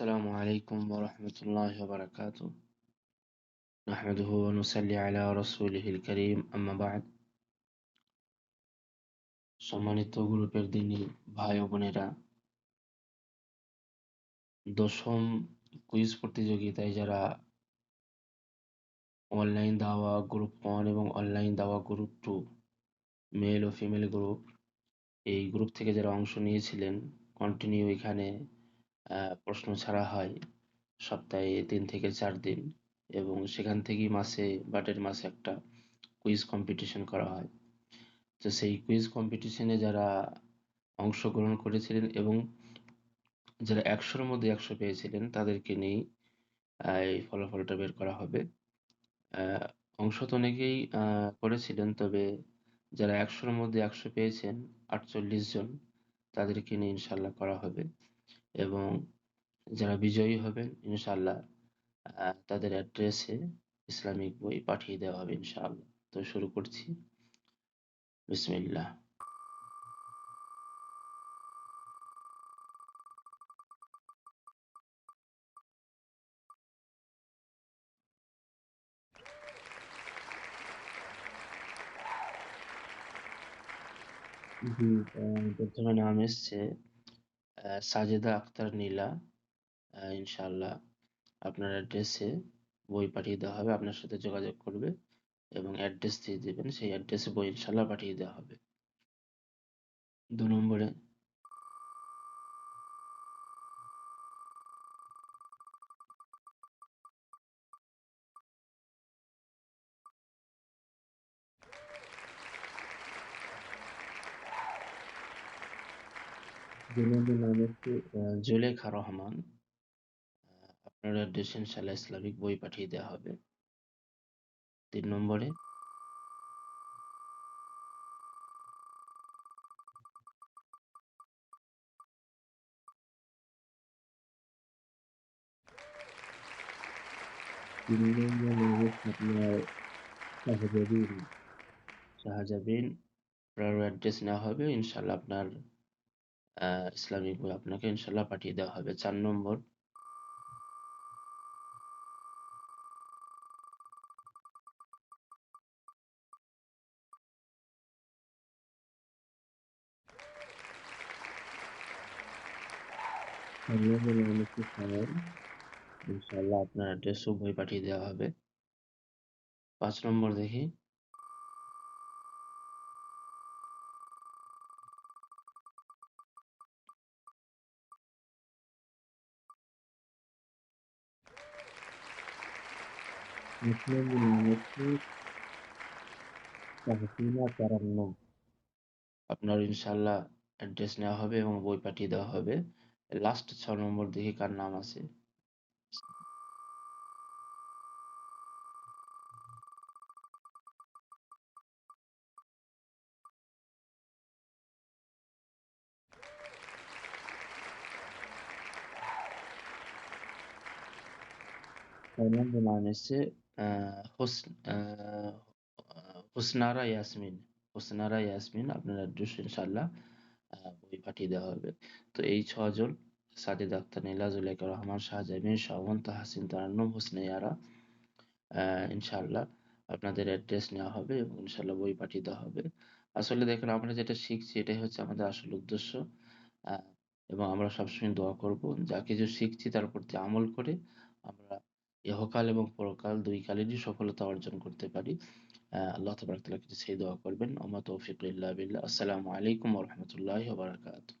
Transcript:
السلام عليكم ورحمة الله وبركاته نحمده ونصلي على رسوله الكريم أما بعد সম্মানিত গ্রুপের দিনই ভাই ও বোনেরা দশম কুইজ প্রতিযোগিতায় যারা অনলাইন দাওয়া গ্রুপ ওয়ান এবং অনলাইন দাওয়া গ্রুপ টু মেল ও ফিমেল গ্রুপ এই গ্রুপ থেকে যারা অংশ নিয়েছিলেন কন্টিনিউ এখানে প্রশ্ন ছাড়া হয়। সপ্তাহে তিন থেকে চার দিন এবং সেখান থেকেই মাসে, বাটের মাসে একটা কুইজ কম্পিটিশন করা হয়। তো সেই কুইজ কম্পিটিশনে যারা অংশগ্রহণ করেছিলেন এবং যারা একশোর মধ্যে একশো পেয়েছিলেন, তাদেরকে নিয়েই এই ফলাফলটা বের করা হবে। অংশ তো অনেকেই করেছিলেন, তবে যারা একশোর মধ্যে একশো পেয়েছেন, আটচল্লিশ জন, তাদেরকে নিয়ে ইনশাল্লাহ করা হবে। এবং যারা বিজয়ী হবেন ইনশাল্লাহ তাদের অ্যাড্রেসে ইসলামিক বই পাঠিয়ে দেওয়া হবে, ইনশাআল্লাহ। তো শুরু করছি। বিসমিল্লাহ। প্রথমে নাম এসছে সাজেদা আক্তার নীলা ইনশাআল্লাহ আপনার অ্যাড্রেসে বই পাঠিয়ে দেওয়া হবে, আপনার সাথে যোগাযোগ করবে এবং অ্যাড্রেস দিয়ে দেবেন। সেই অ্যাড্রেসে বই ইনশাল্লাহ পাঠিয়ে দেওয়া হবে। দু নম্বরে নাম হচ্ছে জুলেখা রহমান আপনার অ্যাড্রেস ইনশাল্লাহ ইসলামিক বই পাঠিয়ে দেওয়া হবে। তিন নম্বরে। তিন নম্বর আপনার শাহজাবিন। শাহজাবিন আপনার অ্যাড্রেস নেওয়া হবে। ইনশাল্লাহ আপনার ইসলামিক বই আপনাকে ইনশাল্লাহ পাঠিয়ে দেওয়া হবে। চার নম্বর। ইনশাল্লাহ আপনার অ্যাড্রেস বই পাঠিয়ে দেওয়া হবে। পাঁচ নম্বর দেখি। আপনার ইনশাল্লাহ অ্যাড্রেস নেওয়া হবে এবং বই পাঠিয়ে দেওয়া হবে। লাস্ট ছ নম্বর দেখি কার নাম আছে। নাম এসছে হুসনারা ইয়াসমিন হুসনারা ইয়াসমিন আপনার অ্যাড্রেস ইনশাল্লাহ বই পাঠিয়ে দেওয়া হবে তো এই ছজন সাজিদ আক্তার নীলা জুলেখা রহমান শাহজামিন শাওন তাহসিন তারান্নুম হুসনেয়ারা ইনশাল্লাহ আপনাদের অ্যাড্রেস নেওয়া হবে এবং ইনশাল্লাহ বই পাঠিয়ে দেওয়া হবে আসলে দেখুন আমরা যেটা শিখছি এটাই হচ্ছে আমাদের আসল উদ্দেশ্য এবং আমরা সবসময় দোয়া করব যা কিছু শিখছি তার প্রতি আমল করে আমরা ইহকাল এবং পরকাল দুই কালেরই সফলতা অর্জন করতে পারি। আল্লাহ তবরাক তাআলা সেই দোয়া করবেন। ওমা তৌফিক বিল্লাহ। আসসালামু আলাইকুম ওয়া বারাকাতুহু।